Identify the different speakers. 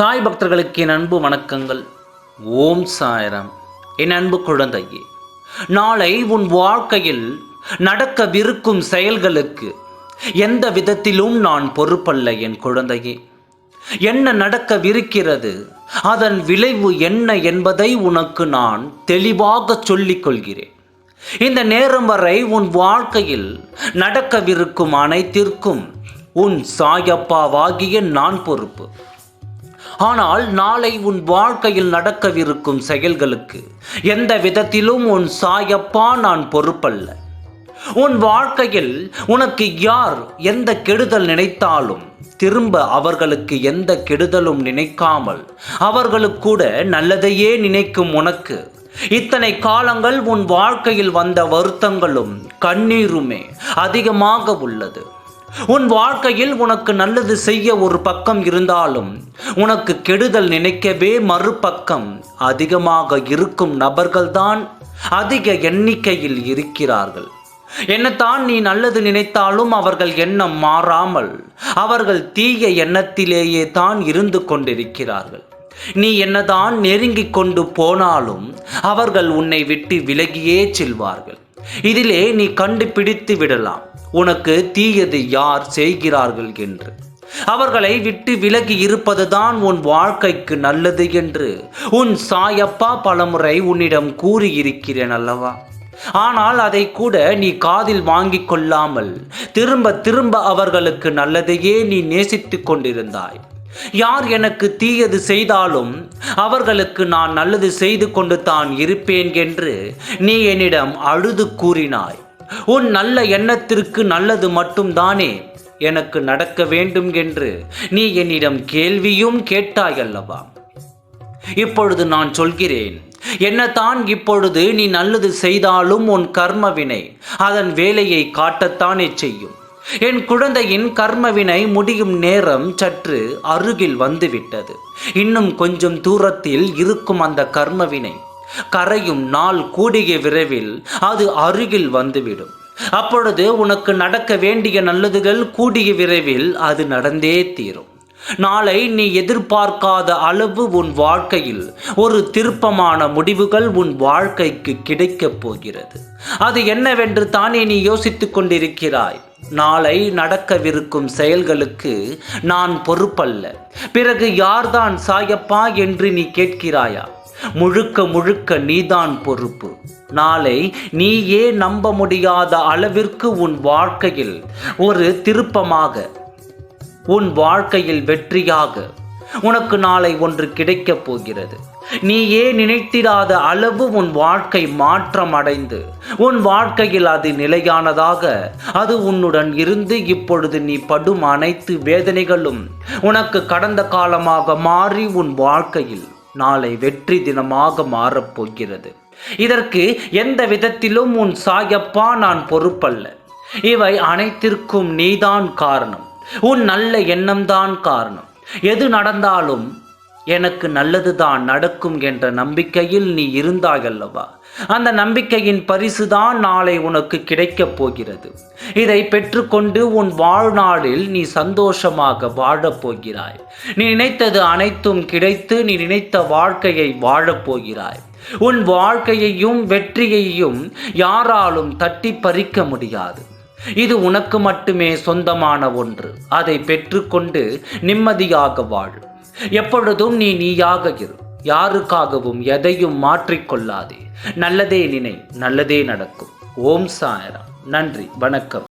Speaker 1: சாய் பக்தர்களுக்கு என் அன்பு வணக்கங்கள். ஓம் சாயராம். என் அன்பு குழந்தையே நாளை உன் வாழ்க்கையில் நடக்கவிருக்கும் செயல்களுக்கு எந்த விதத்திலும் நான் பொறுப்பல்ல என் குழந்தையே. என்ன நடக்கவிருக்கிறது அதன் விளைவு என்ன என்பதை உனக்கு நான் தெளிவாக சொல்லிக் கொள்கிறேன். இந்த நேரம் வரை உன் வாழ்க்கையில் நடக்கவிருக்கும் அனைத்திற்கும் உன் சாயப்பாவாகிய நான் பொறுப்பு. ஆனால் நாளை உன் வாழ்க்கையில் நடக்கவிருக்கும் செயல்களுக்கு எந்த விதத்திலும் உன் சாயப்பா நான் பொறுப்பல்ல. உன் வாழ்க்கையில் உனக்கு யார் எந்த கெடுதல் நினைத்தாலும் திரும்ப அவர்களுக்கு எந்த கெடுதலும் நினைக்காமல் அவர்களுக்கு கூட நல்லதையே நினைக்கும் உனக்கு. இத்தனை காலங்கள் உன் வாழ்க்கையில் வந்த வருத்தங்களும் கண்ணீருமே அதிகமாக உள்ளது. உன் வாழ்க்கையில் உனக்கு நல்லது செய்ய ஒரு பக்கம் இருந்தாலும் உனக்கு கெடுதல் நினைக்கவே மறுபக்கம் அதிகமாக இருக்கும் நபர்கள்தான் அதிக எண்ணிக்கையில் இருக்கிறார்கள். என்னத்தான் நீ நல்லது நினைத்தாலும் அவர்கள் எண்ணம் மாறாமல் அவர்கள் தீய எண்ணத்திலேயே தான் இருந்து கொண்டிருக்கிறார்கள். நீ என்னதான் நெருங்கிக் கொண்டு போனாலும் அவர்கள் உன்னை விட்டு விலகியே செல்வார்கள். இதிலே நீ கண்டுபிடித்து விடலாம். உனக்கு தீயது யார் செய்கிறார்கள் என்று. அவர்களை விட்டு விலகி இருப்பதுதான் உன் வாழ்க்கைக்கு நல்லது என்று. உன் சாயப்பா பலமுறை உன்னிடம் கூறியிருக்கிறேன் அல்லவா? ஆனால் அதை கூட நீ காதில் வாங்கிக் கொள்ளாமல் திரும்ப திரும்ப அவர்களுக்கு நல்லதையே நீ நேசித்துக் கொண்டிருந்தாய். யார் எனக்கு தீயது செய்தாலும் அவர்களுக்கு நான் நல்லது செய்து கொண்டு தான் இருப்பேன் என்று நீ என்னிடம் அழுது கூறினாய். உன் நல்ல எண்ணத்திற்கு நல்லது மட்டும்தானே எனக்கு நடக்க வேண்டும் என்று. நீ என்னிடம் கேள்வியும் கேட்டாய் அல்லவா? இப்பொழுது நான் சொல்கிறேன் என்னதான் இப்பொழுது நீ நல்லது செய்தாலும் உன் கர்மவினை அதன் வேலையை காட்டத்தானே செய்யும். என் குழந்தையின் கர்மவினை முடியும் நேரம் சற்று அருகில் வந்துவிட்டது. இன்னும் கொஞ்சம் தூரத்தில் இருக்கும் அந்த கர்மவினை. கரையும் நாள் கூடிய விரைவில் அது அருகில் வந்துவிடும். அப்பொழுது உனக்கு நடக்க வேண்டிய நல்லதுகள் கூடிய விரைவில் அது நடந்தே தீரும். நாளை நீ எதிர்பார்க்காத அளவு உன் வாழ்க்கையில் ஒரு திருப்பமான முடிவுகள் உன் வாழ்க்கைக்கு கிடைக்கப் போகிறது. அது என்னவென்று தானே நீ யோசித்துக் கொண்டிருக்கிறாய். நாளை நடக்கவிருக்கும் செயல்களுக்கு நான் பொறுப்பல்ல. பிறகு யார்தான் சாயப்பா என்று நீ கேட்கிறாயா? முழுக்க முழுக்க நீதான் பொறுப்பு. நாளை நீயே நம்ப முடியாத அளவிற்கு உன் வாழ்க்கையில் ஒரு திருப்பமாக உன் வாழ்க்கையில் வெற்றியாக உனக்கு நாளை ஒன்று கிடைக்கப் போகிறது. நீயே நினைத்திராத அளவு உன் வாழ்க்கை மாற்றம் அடைந்து உன் வாழ்க்கையில் அது நிலையானதாக அது உன்னுடன் இருந்து இப்பொழுது நீ படும் அனைத்து வேதனைகளும் உனக்கு கடந்த காலமாக மாறி உன் வாழ்க்கையில் நாளை வெற்றி தினமாக மாறப்போகிறது இதற்கு எந்த விதத்திலும் உன் சாயப்பா நான் பொறுப்பல்ல. இவை அனைத்திற்கும் நீதான் காரணம். உன் நல்ல எண்ணம்தான் காரணம். எது நடந்தாலும் எனக்கு நல்லதுதான் நடக்கும் என்ற நம்பிக்கையில் நீ இருந்தாயல்லவா? அந்த நம்பிக்கையின் பரிசுதான் நாளை உனக்கு கிடைக்கப் போகிறது. இதை பெற்றுக்கொண்டு உன் வாழ்நாளில் நீ சந்தோஷமாக வாழப் போகிறாய். நீ நினைத்தது அனைத்தும் கிடைத்து நீ நினைத்த வாழ்க்கையை வாழப் போகிறாய். உன் வாழ்க்கையையும் வெற்றியையும் யாராலும் தட்டி பறிக்க முடியாது. இது உனக்கு மட்டுமே சொந்தமான ஒன்று. அதை பெற்றுக்கொண்டு நிம்மதியாக வாழ். எப்பொழுதும் நீ நீயாக இரு. யாருக்காகவும் எதையும் மாற்றிக்கொள்ளாதே. நல்லதே நினை நல்லதே நடக்கும். ஓம் சாயராம். நன்றி வணக்கம்.